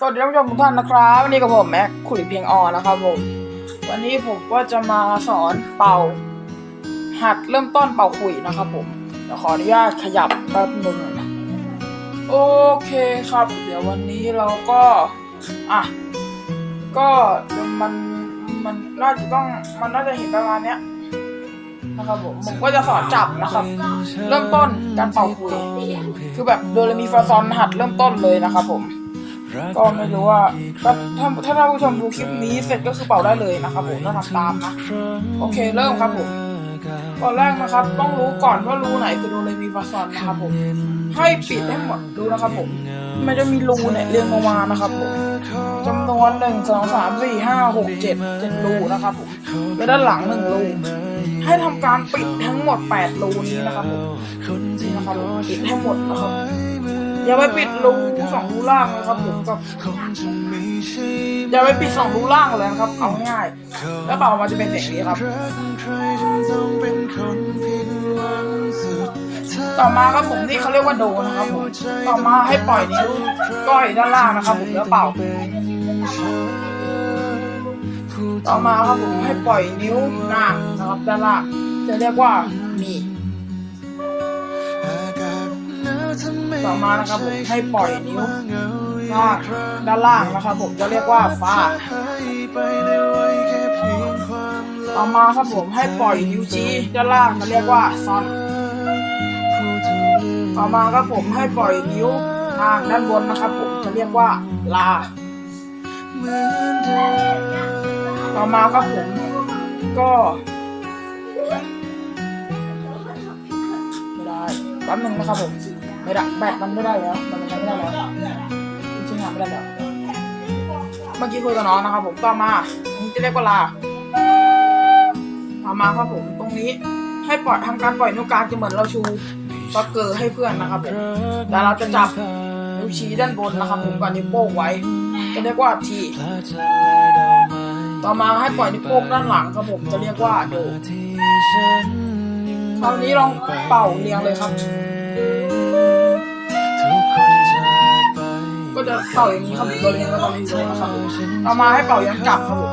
สวัสดีท่านผู้ชมทุกท่านนะครับวันนี้กับผมแม็กคุยเพียงออนะครับผมวันนี้ผมก็จะมาสอนเป่า หัดเริ่มต้นเป่าขุยนะครับผมเดี๋ยวขออนุญาตขยับแป๊บนึงนะโอเคครับ เดี๋ยววันนี้เราก็อะก็มันมันน่าจะต้องมันน่าจะเห็นประมาณเนี้ยนะครับผมผมก็จะสอนจับนะครับ เริ่มต้นการเป่าขุย คือแบบโดเรมีฟาซอนหัดเริ่มต้นเลยนะครับผม ก็ไม่รู้ว่าถ้าถ้าถ้าท่านผู้ชมดูคลิปนี้เสร็จก็คือเป่าได้เลยนะครับผมต้องทำตามนะโอเคเริ่มครับผมก่อนแรกนะครับ ต้องรู้ก่อนว่ารูไหนคือโดเรมีฟาซอนนะครับผมให้ปิดให้หมดดูนะครับผมมันจะมีรูเนี่ยเรียงลงมานะครับผมจำนวนหนึ่งสองสามสี่ห้าหกเจ็ดเจ็ดรูนะครับผมและด้านหลังหนึ่งรูให้ทำการปิดทั้งหมดแปดรูนี้นะครับผมนี่นะครับผมปิดให้หมดนะครับ อย่าไปปิดรูสองรูล่างนะครับผมกับอย่าไปปิดสองรูล่างเลยนะครับ เอาง่ายๆแล้วเป่าออกมาจะเป็นเสียงนี้ครับ ต่อมาครับผมที่เขาเรียกว่าโดนะครับผมต่อมาให้ปล่อยนิ้วก้อยด้านล่างนะครับผมแล้วเป่าต่อมาครับผมให้ปล่อยนิ้วนางนะครับด้านล่างจะเรียกว่ามี ต่อมานะครับผมให้ปล่อยนิ้วล่างด้านล่างนะครับผมจะเรียกว่าฟ้าต่อมาครับผมให้ปล่อยนิ้วชี้ด้านล่างจะเรียกว่าซอนต่อมาครับผมให้ปล่อยนิ้วนางด้านบนนะครับผมจะเรียกว่าลา ต่อมาครับผมก็ไม่ได้แป๊บนึงนะครับผม ไม่ได้แบตมันไม่ได้แล้วมันไม่ได้แล้วใช้งานไม่ได้แล้วเมื่อกี้คุยกับน้องนะครับผมต่อมาอันนี้จะเรียกว่าลาต่อมาครับผมตรงนี้ให้ปล่อยทำการปล่อยนิ้วกลางจะเหมือนเราชูซ็อกเกอร์ให้เพื่อนนะครับผมแล้วเราจะจับนิ้วชี้ด้านบนนะครับ ผมกับนิ้วโป้งไว้ จะเรียกว่าทีต่อมาให้ปล่อยนิ้วโป้งด้านหลังครับผมจะเรียกว่าโดคราวนี้ลองเป่าเรียงเลยครับ จะเป่าอย่างนี้ครับผมโดเรียงแล้วตอนนี้เลยนะครับผมต่อมาให้เป่ายันกลับครับผม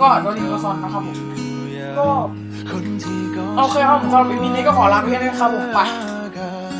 ก็โดเรียงกซอนนะครับผมก็โอเคครับผมสำหรับวิดีโอนี้ก็ขอลาไปแค่นี้ครับผมไป